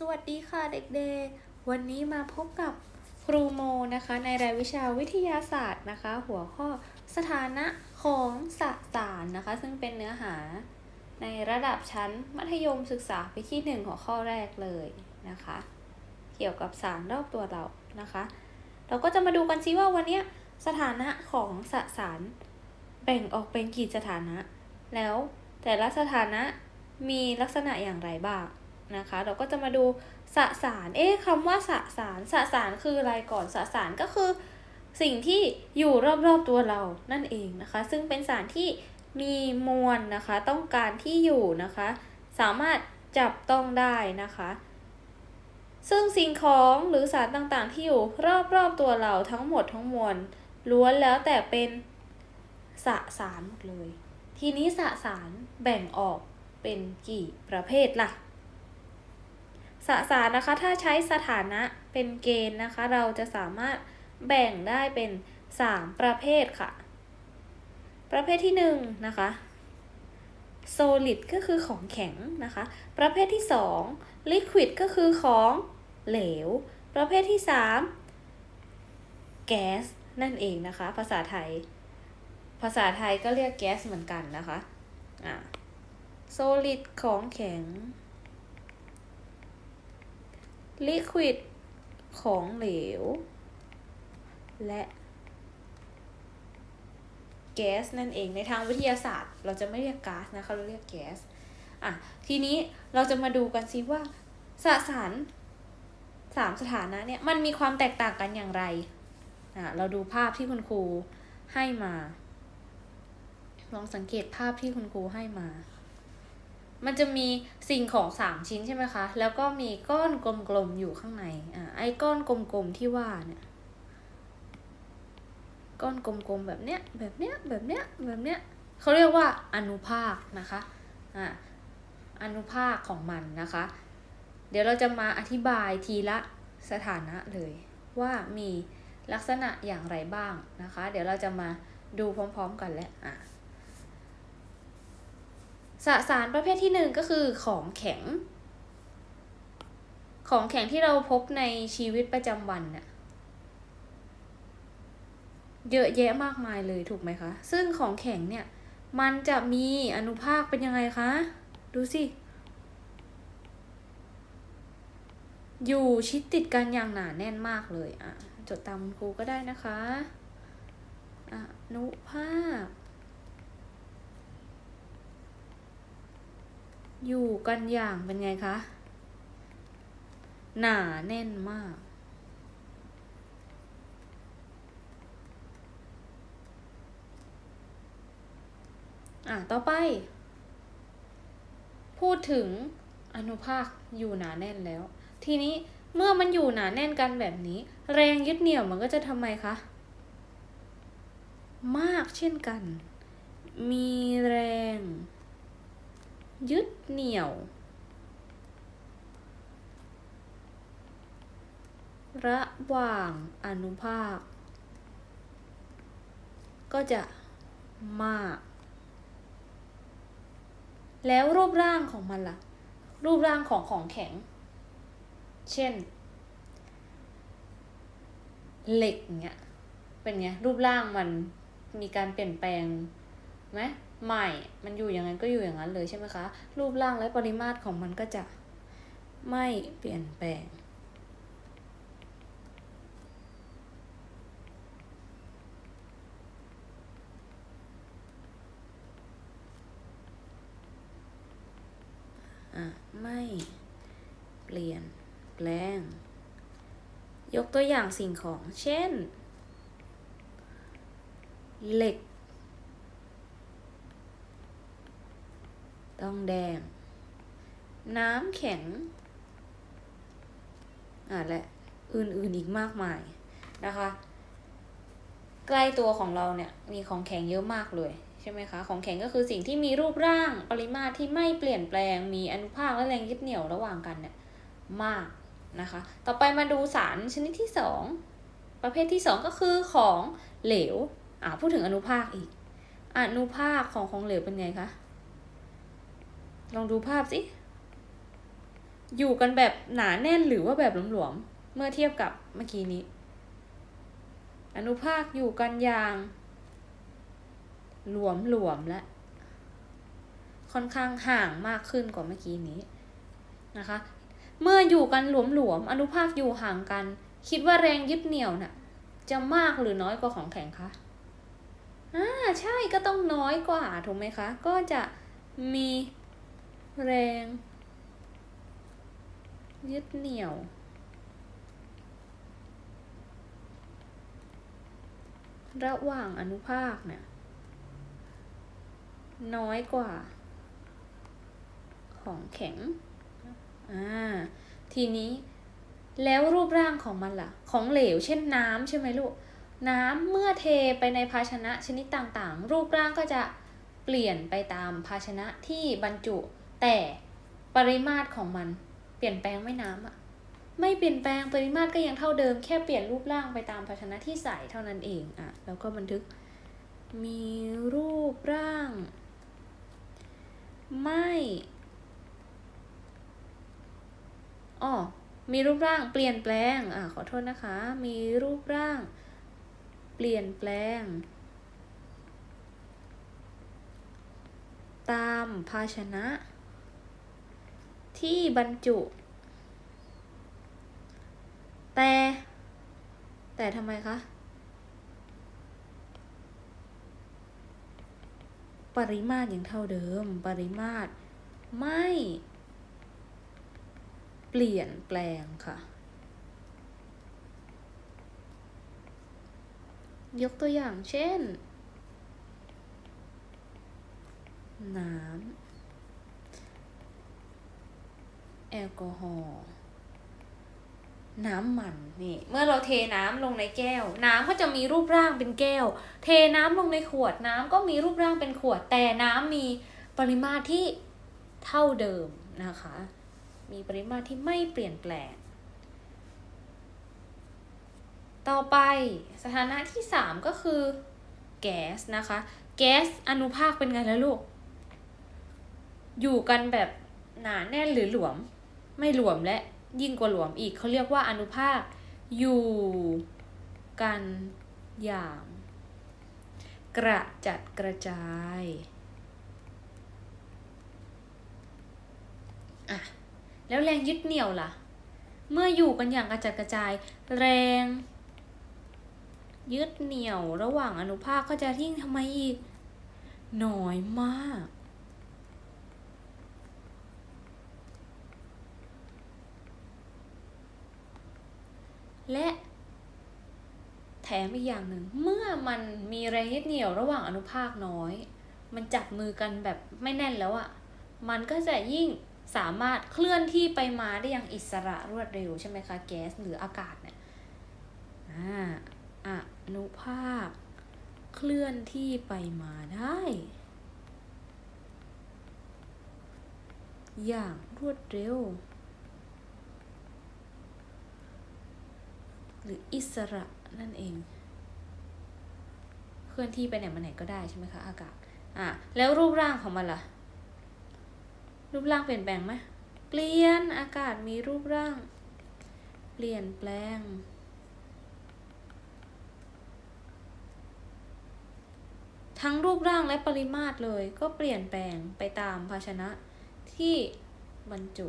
สวัสดีค่ะเด็กๆ วันนี้มาพบกับครูโมนะคะ ในรายวิชาวิทยาศาสตร์นะคะ หัวข้อสถานะของสสารนะคะ ซึ่งเป็นเนื้อหา ในระดับชั้นมัธยมศึกษาปีที่หนึ่งหัวข้อแรกเลยนะคะ เกี่ยวกับสารรอบตัวเรานะคะ เราก็จะมาดูกันซิว่าวันนี้สถานะของสสารแบ่งออกเป็นกี่สถานะ แล้วแต่ละสถานะมีลักษณะอย่างไรบ้าง นะคะ เราก็จะมาดูสสาร เอ๊ะคำว่าสสารสสารคืออะไรก่อนสสารก็คือ สิ่งที่อยู่รอบๆตัวเรานั่นเองนะคะ ซึ่งเป็นสารที่มีมวลนะคะ ต้องการที่อยู่นะคะ สามารถจับต้องได้นะคะ ซึ่งสิ่งของหรือสารต่างๆ ที่อยู่รอบๆตัวเราทั้งหมดทั้งมวลล้วนแล้วแต่เป็นสสารหมดเลย ทีนี้สสารแบ่งออกเป็นกี่ประเภทล่ะ สสารนะคะถ้าใช้สถานะเป็นเกณฑ์นะคะ เราจะสามารถแบ่งได้เป็น 3 ประเภทค่ะ ประเภทที่1นะคะ solid ก็คือของแข็งนะคะ ประเภทที่ 2 liquid ก็คือของเหลว ประเภทที่3 gas นั่นเองนะคะ ภาษาไทย ภาษาไทยก็เรียกแก๊สเหมือนกันนะคะอ่า solid ของแข็ง liquid ของเหลว และแก๊สนั่นเองในทางวิทยาศาสตร์ เราจะไม่เรียกก๊าซนะคะเราเรียกแก๊สอะทีนี้เราจะมาดูกันซิว่าสสารสามสถานะเนี่ยมันมีความแตกต่างกันอย่างไรอะเราดูภาพที่คุณครูให้มา ลองสังเกตภาพที่คุณครูให้มา มันจะมีสิ่งของสามชิ้นใช่ไหมคะ แล้วก็มีก้อนกลมๆอยู่ข้างในอ่าไอ้ก้อนกลมๆที่ว่าเนี่ย ก้อนกลมๆแบบเนี้ย แบบเนี้ย แบบเนี้ย แบบเนี้ยเขาเรียกว่าอนุภาคนะคะอ่าอนุภาคของมันนะคะ เดี๋ยวเราจะมาอธิบายทีละสถานะเลย ว่ามีลักษณะอย่างไรบ้างนะคะ เดี๋ยวเราจะมาดูพร้อมๆกันแหละอะ สสารประเภทที่หนึ่งก็คือของแข็ง ของแข็งที่เราพบในชีวิตประจำวันน่ะเยอะแยะมากมายเลยถูกไหมคะ ซึ่งของแข็งเนี่ยมันจะมีอนุภาคเป็นยังไงคะ ดูสิ อยู่ชิดติดกันอย่างหนาแน่นมากเลยอะจดตามคุณครูก็ได้นะคะ อนุภาค อยู่กันอย่างเป็นไงคะ หนาแน่นมาก อะ ต่อไป พูดถึงอนุภาคอยู่หนาแน่นแล้ว ทีนี้เมื่อมันอยู่หนาแน่นกันแบบนี้ แรงยึดเหนี่ยวมันก็จะทำไมคะ มากเช่นกัน มีแรง ยึด เหนี่ยว ระหว่างอนุภาค ก็จะมาก แล้วรูปร่างของมันล่ะ รูปร่างของของแข็ง เช่น เหล็กเงี้ย เป็นไง รูปร่างมันมีการเปลี่ยนแปลงไหม ใหม่ มันอยู่อย่างนั้นก็อยู่อย่างนั้นเลยใช่ไหมคะ รูปร่างและปริมาตรของมันก็จะไม่เปลี่ยนแปลงอะไม่เปลี่ยนแปลง ยกตัวอย่างสิ่งของ เช่น เหล็ก ต้องแดง น้ำแข็ง อะและอื่นๆอีกมากมายนะคะ ใกล้ตัวของเราเนี่ยมีของแข็งเยอะมากเลยใช่ไหมคะของแข็งก็คือสิ่งที่มีรูปร่างปริมาตรที่ไม่เปลี่ยนแปลง มีอนุภาคและแรงยึดเหนี่ยวระหว่างกันเนี่ยมากนะคะ ต่อไปมาดูสารชนิดที่สองประเภทที่สองก็คือของเหลวอ่าพูดถึงอนุภาคอีก อนุภาคของของเหลวเป็นไงคะ ลองดูภาพสิ อยู่กันแบบหนาแน่นหรือว่าแบบหลวมๆ เมื่อเทียบกับเมื่อกี้นี้ อนุภาคอยู่กันอย่าง หลวมหลวมๆและ ค่อนข้างห่างมากขึ้นกว่าเมื่อกี้นี้นะคะ เมื่ออยู่กันหลวมหลวมๆอนุภาคอยู่ห่างกัน คิดว่าแรงยึดเหนี่ยวน่ะ จะมากหรือน้อยกว่าของแข็งคะอ่าใช่ก็ต้องน้อยกว่าถูกไหมคะ ก็จะมี แรง ยึดเหนี่ยว ระหว่างอนุภาคเนี่ย น้อยกว่า ของแข็ง อ่า ทีนี้แล้วรูปร่างของมันล่ะ ของเหลว เช่นน้ำใช่ไหมลูก น้ำเมื่อเทไปในภาชนะชนิดต่างๆ รูปร่างก็จะเปลี่ยนไปตามภาชนะที่บรรจุ แต่ปริมาตรของมันเปลี่ยนแปลงไม่น้ำอะไม่เปลี่ยนแปลงปริมาตรก็ยังเท่าเดิมแค่เปลี่ยนรูปร่างไปตามภาชนะที่ใส่เท่านั้นเองอะแล้วก็บันทึกมีรูปร่าง ไม่อ๋อมีรูปร่างเปลี่ยนแปลงอ่าขอโทษนะคะ มีรูปร่าง เปลี่ยนแปลง ตามภาชนะ ที่บรรจุ แต่ แต่ทำไมคะ ปริมาตรยังเท่าเดิม ปริมาตรไม่ เปลี่ยนแปลงค่ะ ยกตัวอย่างเช่น น้ำ แอลกอฮอล์น้ำมันนี่เมื่อเราเทน้ำลงในแก้ว น้ำก็จะมีรูปร่างเป็นแก้ว เทน้ำลงในขวดน้ำก็มีรูปร่างเป็นขวด แต่น้ำมีปริมาตรที่เท่าเดิมนะคะ มีปริมาตรที่ไม่เปลี่ยนแปลง ต่อไปสถานะที่ 3 ก็คือแก๊สนะคะ แก๊สอนุภาคเป็นไงแล้วลูก อยู่กันแบบหนาแน่นหรือหลวม ไม่หลวมและยิ่งกว่าหลวมอีกเขาเรียกว่าอนุภาคอยู่กันอย่าง กระจัดกระจายอะแล้วแรงยึดเหนี่ยวล่ะ เมื่ออยู่กันอย่างกระจัดกระจาย แรง ยึดเหนี่ยวระหว่างอนุภาคก็จะยิ่งทำไมอีก น้อยมาก และแถมอีกอย่างหนึ่ง เมื่อมันมีแรงยึดเหนี่ยวระหว่างอนุภาคน้อย มันจับมือกันแบบไม่แน่นแล้วอะ่ะ มันก็จะยิ่งสามารถเคลื่อนที่ไปมาได้อย่างอิสระรวดเร็วใช่ไหมคะ แก๊สหรืออากาศเนี่ยอ่าอนุภาค เคลื่อนที่ไปมาได้ อย่างรวดเร็ว หรืออิสระนั่นเอง เคลื่อนที่ไปไหนมาไหนก็ได้ใช่ไหมคะอากาศอะแล้วรูปร่างของมันล่ะ รูปร่างเปลี่ยนแปลงไหมเปลี่ยนอากาศมีรูปร่าง เปลี่ยนแปลง ทั้งรูปร่างและปริมาตรเลยก็เปลี่ยนแปลงไปตามภาชนะที่บรรจุ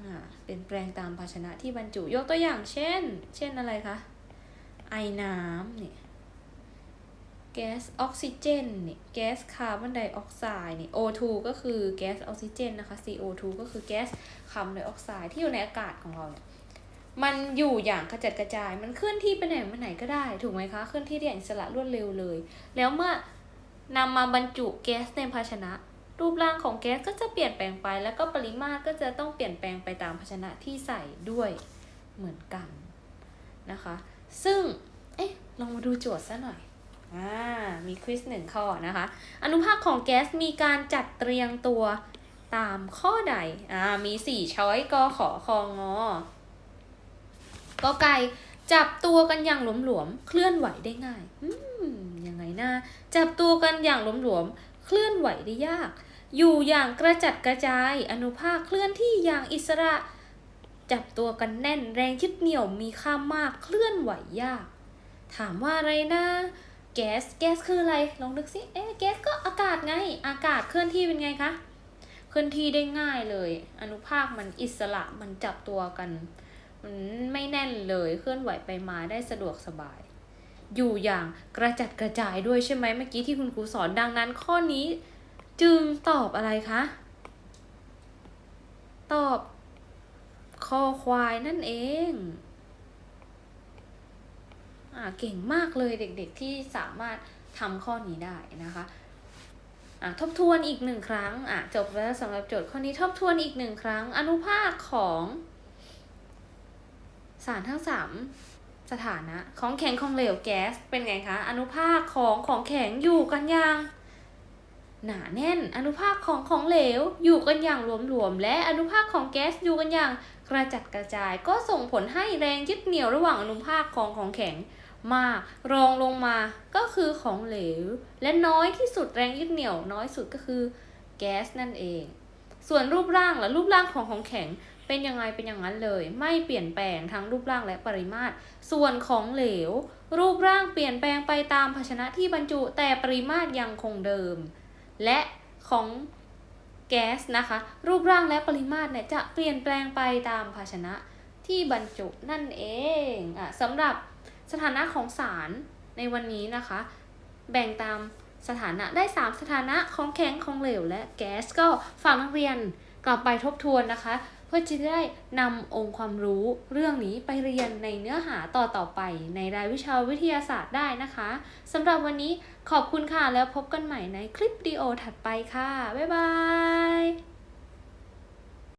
อ่า เปลี่ยนแปลงตามภาชนะที่บรรจุ ยกตัวอย่างเช่น เช่นอะไรคะ ไอน้ำเนี่ย แก๊สออกซิเจนเนี่ย แก๊สคาร์บอนไดออกไซด์เนี่ย O2 ก็คือแก๊สออกซิเจนนะคะ CO2 ก็คือแก๊สคาร์บอนไดออกไซด์ที่อยู่ในอากาศของเราเนี่ย มันอยู่อย่างกระจัดกระจาย มันเคลื่อนที่ไปไหนมาไหนก็ได้ ถูกไหมคะ เคลื่อนที่ได้อย่างอิสระรวดเร็วเลย แล้วเมื่อนำมาบรรจุแก๊สในภาชนะ รูปร่างของแก๊สก็จะเปลี่ยนแปลงไป แล้วก็ปริมาตรก็จะต้องเปลี่ยนแปลงไปตามภาชนะที่ใส่ด้วยเหมือนกันนะคะ ซึ่ง เอ๊ะ ลองมาดูโจทย์ซะหน่อยอ่ามีควิสหนึ่งข้อนะคะ อนุภาคของแก๊สมีการจัดเรียงตัวตามข้อใดอ่ามีสี่ช้อยกอขอคองอก็ไก่จับตัวกันอย่างหลวมๆ เคลื่อนไหวได้ง่าย อืม ยังไงนะ จับตัวกันอย่างหลวมๆ เคลื่อนไหวได้ยาก อยู่อย่างกระจัดกระจาย อนุภาคเคลื่อนที่อย่างอิสระ จับตัวกันแน่นแรงยึดเหนี่ยวมีค่ามากเคลื่อนไหวยาก ถามว่าอะไรนะแก๊ส แก๊สคืออะไร ลองนึกสิ เอ๊ะ แก๊สก็อากาศไง อากาศเคลื่อนที่เป็นไงคะ เคลื่อนที่ได้ง่ายเลย อนุภาคมันอิสระ มันจับตัวกัน มันไม่แน่นเลย เคลื่อนไหวไปมาได้สะดวกสบาย อยู่อย่างกระจัดกระจายด้วยใช่ไหมเมื่อกี้ที่คุณครูสอนดังนั้น ข้อนี้ จึงตอบอะไรคะ ตอบ คอควายนั่นเอง อ่า เก่งมากเลยเด็กๆที่สามารถทำข้อนี้ได้นะคะอะทบทวนอีกหนึ่งครั้งอะจบแล้วสำหรับโจทย์ข้อนี้ทบทวนอีกหนึ่งครั้ง อนุภาคของสารทั้งสามสถานะ ของแข็งของเหลวแก๊สเป็นไงคะ อนุภาคของของแข็งอยู่กันอย่าง หนาแน่นอนุภาคของของเหลว อยู่กันอย่างหลวมๆและอนุภาคของแก๊สอยู่กันอย่างกระจัดกระจาย ก็ส่งผลให้แรงยึดเหนี่ยวระหว่างอนุภาคของของแข็งมากรองลงมาก็คือของเหลว และน้อยที่สุดแรงยึดเหนี่ยวน้อยสุดก็คือแก๊สนั่นเอง ส่วนรูปร่างล่ะรูปร่างของของแข็งเป็นยังไงเป็นอย่างนั้นเลย ไม่เปลี่ยนแปลงทั้งรูปร่างและปริมาตร ส่วนของเหลว รูปร่างเปลี่ยนแปลงไปตามภาชนะที่บรรจุแต่ปริมาตรยังคงเดิม และของแก๊สนะคะ รูปร่างและปริมาตรเนี่ยจะเปลี่ยนแปลงไปตามภาชนะที่บรรจุนั่นเองอะสำหรับสถานะของสารในวันนี้นะคะ แบ่งตามสถานะได้ 3 สถานะของแข็งของเหลวและแก๊สก็ฝากนักเรียนกลับไปทบทวนนะคะ พื่อจะได้นำองค์ความรู้เรื่องนี้ไปเรียนในเนื้อหาต่อต่อไป ในรายวิชาวิทยาศาสตร์ได้นะคะสำหรับวันนี้ขอบคุณค่ะแล้วพบกันใหม่ในคลิปวิดีโอถัดไปค่ะ บ๊ายบาย